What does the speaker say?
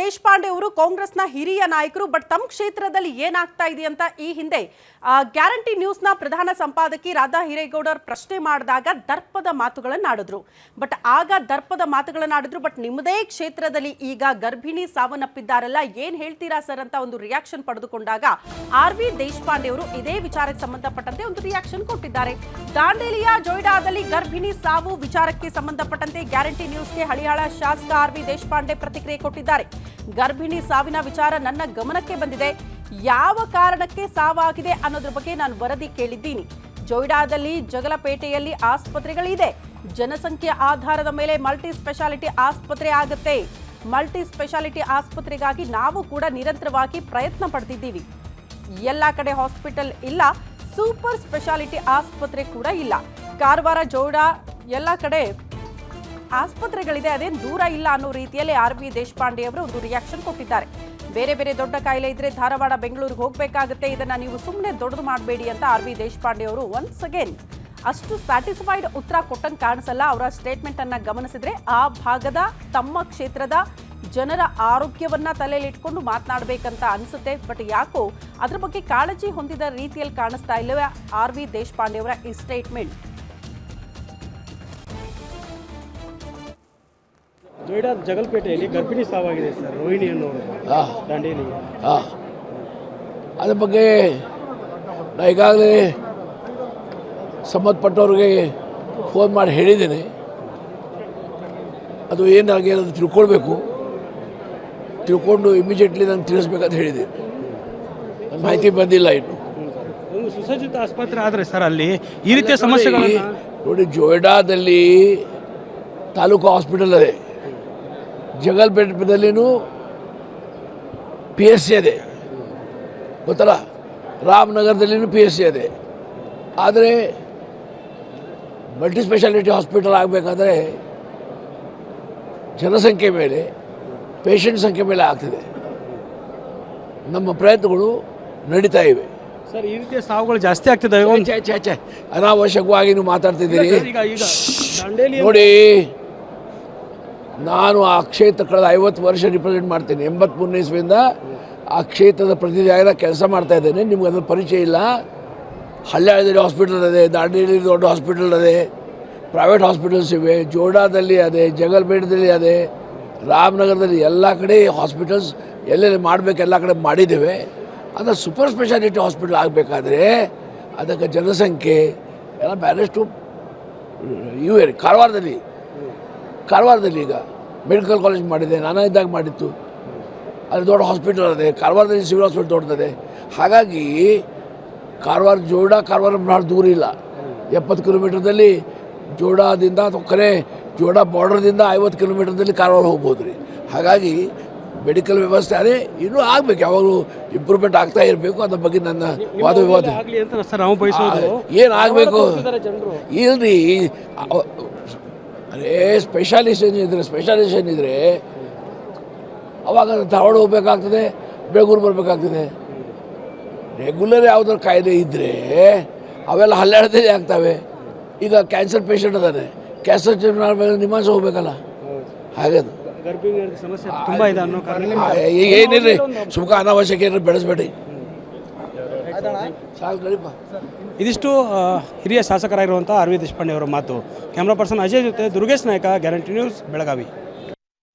ದೇಶಪಾಂಡೆ ಅವರು ಕಾಂಗ್ರೆಸ್ನ ಹಿರಿಯ ನಾಯಕರು, ಬಟ್ ತಮ್ಮ ಕ್ಷೇತ್ರದಲ್ಲಿ ಏನಾಗ್ತಾ ಇದೆ ಅಂತ ಈ ಹಿಂದೆ ಗ್ಯಾರಂಟಿ ನ್ಯೂಸ್ನ ಪ್ರಧಾನ ಸಂಪಾದಕಿ ರಾಧಾ ಹಿರೇಗೌಡರ್ ಪ್ರಶ್ನೆ ಮಾಡಿದಾಗ ದರ್ಪದ ಮಾತುಗಳನ್ನಾಡಿದ್ರು ಬಟ್ ಆಗ ದರ್ಪದ ಮಾತುಗಳನ್ನಾಡಿದ್ರು ಬಟ್ ನಿಮ್ಮದೇ ಕ್ಷೇತ್ರದಲ್ಲಿ ಈಗ ಗರ್ಭಿಣಿ ಸಾವನ್ನಪ್ಪಿದ್ದಾರಲ್ಲ, ಏನ್ ಹೇಳ್ತೀರಾ ಸರ್ ಅಂತ ಒಂದು ರಿಯಾಕ್ಷನ್ ಪಡೆದುಕೊಂಡಾಗ ಆರ್ ವಿ ದೇಶಪಾಂಡೆ ಅವರು ಇದೇ ವಿಚಾರಕ್ಕೆ ಸಂಬಂಧಪಟ್ಟಂತೆ ಒಂದು ರಿಯಾಕ್ಷನ್ ಕೊಟ್ಟಿದ್ದಾರೆ. ದಾಂಡೇಲಿಯ ಜೊಯ್ಡಾದಲ್ಲಿ ಗರ್ಭಿಣಿ ಸಾವು ವಿಚಾರಕ್ಕೆ ಸಂಬಂಧಪಟ್ಟಂತೆ ಗ್ಯಾರಂಟಿ ನ್ಯೂಸ್ಗೆ ಹಳಿಯಾಳ ಶಾಸಕ ಆರ್ ವಿ ದೇಶಪಾಂಡೆ ಪ್ರತಿಕ್ರಿಯೆ ಕೊಟ್ಟಿದ್ದಾರೆ. ಗರ್ಭಿಣಿ ಸಾವಿನ ವಿಚಾರ ನನ್ನ ಗಮನಕ್ಕೆ ಬಂದಿದೆ. ಯಾವ ಕಾರಣಕ್ಕೆ ಸಾವಾಗಿದೆ ಅನ್ನೋದ್ರ ಬಗ್ಗೆ ನಾನು ವರದಿ ಕೇಳಿದ್ದೀನಿ. ಜೊಯ್ಡಾದಲ್ಲಿ, ಜಗಲಪೇಟೆಯಲ್ಲಿ ಆಸ್ಪತ್ರೆಗಳಿದೆ. ಜನಸಂಖ್ಯೆ ಆಧಾರದ ಮೇಲೆ ಮಲ್ಟಿ ಸ್ಪೆಷಾಲಿಟಿ ಆಸ್ಪತ್ರೆ ಆಗುತ್ತೆ. ಮಲ್ಟಿ ಸ್ಪೆಷಾಲಿಟಿ ಆಸ್ಪತ್ರೆಗಾಗಿ ನಾವು ಕೂಡ ನಿರಂತರವಾಗಿ ಪ್ರಯತ್ನ ಪಡ್ತಿದ್ದೀವಿ. ಎಲ್ಲ ಕಡೆ ಹಾಸ್ಪಿಟಲ್ ಇಲ್ಲ, ಸೂಪರ್ ಸ್ಪೆಷಾಲಿಟಿ ಆಸ್ಪತ್ರೆ ಕೂಡ ಇಲ್ಲ. ಕಾರವಾರ ಜೋಡ ಎಲ್ಲ ಕಡೆ ಆಸ್ಪತ್ರೆಗಳಿದೆ ಅದೇನು ದೂರ ಇಲ್ಲ ಅನ್ನೋ ರೀತಿಯಲ್ಲಿ ಆರ್ ವಿ ದೇಶಪಾಂಡೆ ಅವರು ಒಂದು ರಿಯಾಕ್ಷನ್ ಕೊಟ್ಟಿದ್ದಾರೆ. ಬೇರೆ ಬೇರೆ ದೊಡ್ಡ ಕಾಯಿಲೆ ಇದ್ರೆ ಧಾರವಾಡ ಬೆಂಗಳೂರಿಗೆ ಹೋಗಬೇಕಾಗುತ್ತೆ. ಇದನ್ನ ನೀವು ಸುಮ್ಮನೆ ದೊಡ್ಡದು ಮಾಡಬೇಡಿ ಅಂತ ಆರ್ ವಿ ದೇಶಪಾಂಡೆ ಅವರು ಒನ್ಸ್ ಅಗೇನ್ ಅಷ್ಟು ಸ್ಯಾಟಿಸ್ಫೈಡ್ ಉತ್ತರ ಕೊಟ್ಟಂಗೆ ಕಾಣಿಸಲ್ಲ. ಅವರ ಸ್ಟೇಟ್ಮೆಂಟ್ ಅನ್ನ ಗಮನಿಸಿದ್ರೆ ಆ ಭಾಗದ ತಮ್ಮ ಕ್ಷೇತ್ರದ ಜನರ ಆರೋಗ್ಯವನ್ನ ತಲೆಯಲ್ಲಿ ಇಟ್ಕೊಂಡು ಮಾತನಾಡಬೇಕಂತ ಅನಿಸುತ್ತೆ. ಬಟ್ ಯಾಕೋ ಅದ್ರ ಬಗ್ಗೆ ಕಾಳಜಿ ಹೊಂದಿದ ರೀತಿಯಲ್ಲಿ ಕಾಣಿಸ್ತಾ ಇಲ್ಲವೇ ಆರ್ ವಿ ದೇಶಪಾಂಡೆ ಅವರ ಈ ಸ್ಟೇಟ್ಮೆಂಟ್ ನೋಯ್ಡಾ ಜಗಲ್ಪೇಟೆಯಲ್ಲಿ ಗರ್ಭಿಣಿ ಸಾವಾಗಿದೆ ಸರ್ ರೋಹಿಣಿ ಅನ್ನೋರು ಹಾಂ. ದಾಂಡೇಲಿ. ಹಾಂ. ಅದ್ರ ಬಗ್ಗೆ ನಾ ಈಗಾಗಲೇ ಸಂಬಂಧಪಟ್ಟವ್ರಿಗೆ ಫೋನ್ ಮಾಡಿ ಹೇಳಿದ್ದೇನೆ. ಅದು ಏನಾಗಿ ಅದು ತಿಳ್ಕೊಳ್ಬೇಕು. ತಿಳ್ಕೊಂಡು ಇಮಿಡಿಯೇಟ್ಲಿ ನಾನು ತಿಳಿಸ್ಬೇಕಂತ ಹೇಳಿದೆ. ನನ್ನ ಮಾಹಿತಿ ಬಂದಿಲ್ಲ ಇನ್ನು. ಒಂದು ಸುಸಜ್ಜಿತ ಆಸ್ಪತ್ರೆ ಆದರೆ ಸರ್ ಅಲ್ಲಿ ಈ ರೀತಿಯ ಸಮಸ್ಯೆಗಳು ನೋಡಿ ಜೋಯ್ಡಾದಲ್ಲಿ ತಾಲೂಕು ಹಾಸ್ಪಿಟಲ್ ಇದೆ ಜಗಲ್ಪೇಟೆದಲ್ಲಿನೂ ಪಿ ಎಸ್ ಸಿ ಇದೆ ಗೊತ್ತಲ್ಲ? ರಾಮನಗರದಲ್ಲಿನೂ ಪಿ ಎಸ್ ಸಿ ಇದೆ ಆದರೆ ಮಲ್ಟಿ ಸ್ಪೆಷಾಲಿಟಿ ಹಾಸ್ಪಿಟಲ್ ಆಗಬೇಕಾದ್ರೆ ಜನಸಂಖ್ಯೆ ಮೇಲೆ ಪೇಷಂಟ್ ಸಂಖ್ಯೆ ಮೇಲೆ ಆಗ್ತಿದೆ. ನಮ್ಮ ಪ್ರಯತ್ನಗಳು ನಡೀತಾ ಇವೆ. ಸರ್ ಈ ರೀತಿಯ ಸಾವುಗಳು ಜಾಸ್ತಿ ಆಗ್ತಿದ್ದಾವೆ? ಒಂದು ಛೆ, ಛೆ, ಛೆ. ಅನಾವಶ್ಯಕವಾಗಿ ನೀವು ಮಾತಾಡ್ತಿದ್ದೀರಿ. ನೋಡಿ. ನಾನು ಆ ಕ್ಷೇತ್ರ ಕಳೆದ ಐವತ್ತು ವರ್ಷ ರಿಪ್ರೆಸೆಂಟ್ ಮಾಡ್ತೀನಿ. ಎಂಬತ್ಮೂರನೇ ಇಸ್ವಿಯಿಂದ ಆ ಕ್ಷೇತ್ರದ ಪ್ರತಿನಿಧಿಯಾಗಿ ಕೆಲಸ ಮಾಡ್ತಾ ಇದ್ದೇನೆ. ನಿಮ್ಗೆ ಅದರ ಪರಿಚಯ ಇಲ್ಲ. ಹಳ್ಳಿಯಾಳದಲ್ಲಿ ಹಾಸ್ಪಿಟಲ್ ಅದೇ ದಾಂಡೇಲಿ ದೊಡ್ಡ ಹಾಸ್ಪಿಟಲ್ ಅದೇ ಪ್ರೈವೇಟ್ ಹಾಸ್ಪಿಟಲ್ಸ್ ಇವೆ, ಜೋಡಾದಲ್ಲಿ ಅದೇ ಜಗಲ್ಬೇಡದಲ್ಲಿ ಅದೇ, ರಾಮನಗರದಲ್ಲಿ ಎಲ್ಲ ಕಡೆ ಹಾಸ್ಪಿಟಲ್ಸ್ ಎಲ್ಲೆಲ್ಲಿ ಮಾಡಬೇಕು ಎಲ್ಲ ಕಡೆ ಮಾಡಿದ್ದೇವೆ. ಅದು ಸೂಪರ್ ಸ್ಪೆಷಾಲಿಟಿ ಹಾಸ್ಪಿಟಲ್ ಆಗಬೇಕಾದ್ರೆ ಅದಕ್ಕೆ ಜನಸಂಖ್ಯೆ, ಎಲ್ಲ ಬ್ಯಾಲೆಸ್ಟು ಇವೆ ಕಾರವಾರದಲ್ಲಿ ಕಾರವಾರದಲ್ಲಿ ಈಗ ಮೆಡಿಕಲ್ ಕಾಲೇಜ್ ಮಾಡಿದೆ ನಾನಾ ಇದ್ದಾಗ ಮಾಡಿತ್ತು. ಅಲ್ಲಿ ದೊಡ್ಡ ಹಾಸ್ಪಿಟಲ್ ಅದೇ ಕಾರವಾರದಲ್ಲಿ ಸಿವಿಲ್ ಹಾಸ್ಪಿಟಲ್ ದೊಡ್ಡದಿದೆ ಹಾಗಾಗಿ ಕಾರವಾರ ಜೋಡ ಕಾರವಾರ ಭಾಳ ದೂರ ಇಲ್ಲ. ಎಪ್ಪತ್ತು ಕಿಲೋಮೀಟ್ರದಲ್ಲಿ ಜೋಡಾದಿಂದ ಅಥವಾ ಕರೆ ಜೋಡ ಬಾರ್ಡರ್ದಿಂದ ಐವತ್ತು ಕಿಲೋಮೀಟ್ರದಲ್ಲಿ ಕಾರವಾರ ಹೋಗ್ಬೋದು ರೀ ಹಾಗಾಗಿ ಮೆಡಿಕಲ್ ವ್ಯವಸ್ಥೆ ಅದೇ ಇನ್ನೂ ಆಗಬೇಕು ಯಾವಾಗಲೂ ಇಂಪ್ರೂವ್ಮೆಂಟ್ ಆಗ್ತಾ ಇರಬೇಕು ಅದ್ರ ಬಗ್ಗೆ ನನ್ನ ವಾದ ವಿವಾದ. ಏನು ಆಗಬೇಕು? ಇಲ್ರಿ ಅವ- ಅದೇ ಇದ್ದರೆ ಇದ್ರೆ ಸ್ಪೆಷಲೈಸೇಷನ್ ಇದ್ರೆ ಅವಾಗ ಧಾರವಾಡ ಹೋಗ್ಬೇಕಾಗ್ತದೆ ಬೆಂಗಳೂರು ಬರಬೇಕಾಗ್ತದೆ. ರೆಗ್ಯುಲರ್ ಯಾವುದಾದ್ರು ಕಾಯಿಲೆ ಇದ್ದರೆ ಅವೆಲ್ಲ ಹಲ್ಲಾಡ್ದೇ ಆಗ್ತವೆ. ಈಗ ಕ್ಯಾನ್ಸರ್ ಪೇಷಂಟ್ ಅದಾನೆ ಕ್ಯಾನ್ಸರ್ ನಿಮಾಸ ಹೋಗ್ಬೇಕಲ್ಲ? ಹಾಗದು. ಏನಿಲ್ಲ ಸಮಸ್ಯೆ ತುಂಬಾ ಇದೆ ಅನ್ನೋ ಕಾರಣ ಆ, ಸುಖ ಸುಮ್ಕ ಅನಾವಶ್ಯಕ ಏನಾರು ಬೆಳೆಸ್ಬೇಡಿ. ಇದಿಷ್ಟು ಹಿರಿಯ ಶಾಸಕರಾಗಿರುವಂಥ ಅರವಿಂದ್ ದೇಶಪಾಂಡೆ ಅವರ ಮಾತು. ಕ್ಯಾಮ್ರಾ ಪರ್ಸನ್ ಅಜಯ್ ಜೊತೆ ದುರ್ಗೇಶ್ ನಾಯಕ, ಗ್ಯಾರಂಟಿ ನ್ಯೂಸ್, ಬೆಳಗಾವಿ.